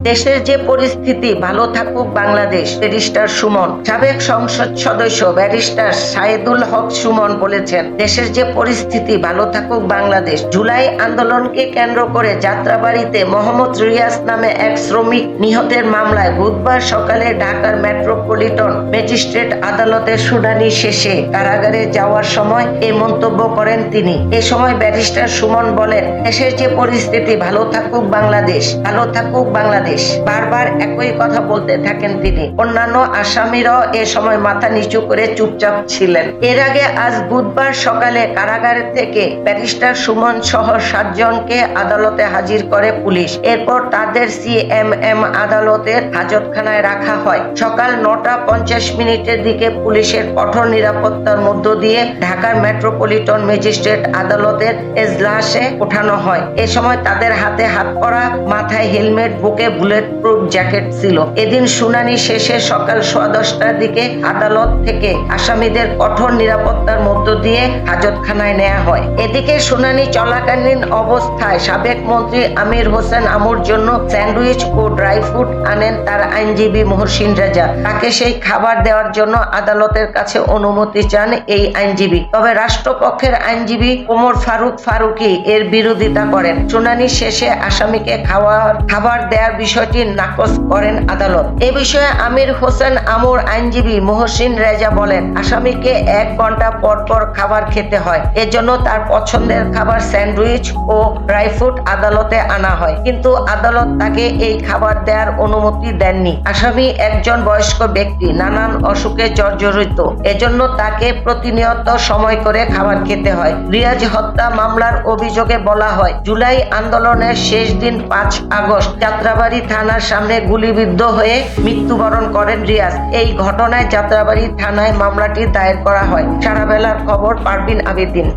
দেশের যে পরিস্থিতি, ভালো থাকুক বাংলাদেশ, ব্যারিস্টার সুমন। সাবেক সংসদ সদস্য ব্যারিস্টার সাইদুল হক সুমন বলেছেন, দেশের যে পরিস্থিতি, ভালো থাকুক বাংলাদেশ। জুলাই আন্দোলনকে কেন্দ্র করে যাত্রাবাড়িতে মোহাম্মদ রিয়াজ নামে এক শ্রমিক নিহতের মামলায় বুধবার সকালে ঢাকার মেট্রোপলিটন ম্যাজিস্ট্রেট আদালতের শুনানি শেষে কারাগারে যাওয়ার সময় এই মন্তব্য করেন তিনি। এ সময় ব্যারিস্টার সুমন বলেন, দেশের যে পরিস্থিতি, ভালো থাকুক বাংলাদেশ, ভালো থাকুক বাংলাদেশ। বারবার একই কথা বলতে থাকেন তিনি। অন্যান্য আসামিরাও এ সময় মাথা নিচু করে চুপচাপ ছিলেন। এর আগে আজ বুধবার সকালে কারাগার থেকে ব্যারিস্টার সুমন সহ সাতজনকে আদালতে হাজির করে পুলিশ। এরপর তাদের সিএমএম আদালতের হাজতখানায় রাখা হয়। সকাল নটা পঞ্চাশ মিনিটের দিকে পুলিশের কঠোর নিরাপত্তার মধ্য দিয়ে ঢাকার মেট্রোপলিটন ম্যাজিস্ট্রেট আদালতের এজলাসে ওঠানো হয়। এ সময় তাদের হাতে হাত করা মাথায় হেলমেট, বুকে বুলেট প্রুফ জ্যাকেট ছিল। এদিন শুনানি শেষে সকাল সোয়া দশটার দিকে আদালত থেকে আসামিদের কঠোর নিরাপত্তার মধ্য দিয়ে হাজতখানায় নেওয়া হয়। এদিকে শুনানি চলাকালীন অবস্থায় সাবেক মন্ত্রী আমির হোসেন আমুর জন্য স্যান্ডউইচ ও ড্রাই ফ্রুট আনেন তার আইনজীবী মহসিন রাজা। তাকে সেই খাবার দেওয়ার জন্য আদালতের কাছে অনুমতি চান এই আইনজীবী। তবে রাষ্ট্রপক্ষের আইনজীবী ওমর ফারুক ফারুকি এর বিরোধিতা করেন। শুনানি শেষে আসামিকে খাওয়ার খাবার দেওয়ার বিষয়টি নাকচ করেন আদালত। এ বিষয়ে আমির হোসেন আমুর আইনজীবী মহসিন রেজা বলেন, আসামিকে এক ঘণ্টা পর পর খাবার খেতে হয়। এজন্য তার পছন্দের খাবার স্যান্ডউইচ ও ড্রাই ফ্রুট আদালতে আনা হয়। কিন্তু আদালত তাকে এই খাবার দেওয়ার অনুমতি দেননি। আসামি একজন বয়স্ক ব্যক্তি, নানান অসুখে জর্জরিত। এজন্য তাকে প্রতিনিয়ত সময় করে খাবার খেতে হয়। রিয়াজ হত্যা মামলার অভিযোগে বলা হয়, জুলাই আন্দোলনের শেষ দিন পাঁচ আগস্ট, যাত্রাবাড়ি থানার সামনে গুলিবিদ্ধ হয়ে মৃত্যুবরণ করেন রিয়াজ। এই ঘটনায় যাত্রাবাড়ি থানায় মামলাটি দায়ের করা হয়। সারা বেলার খবর পারবিন আবেদিন।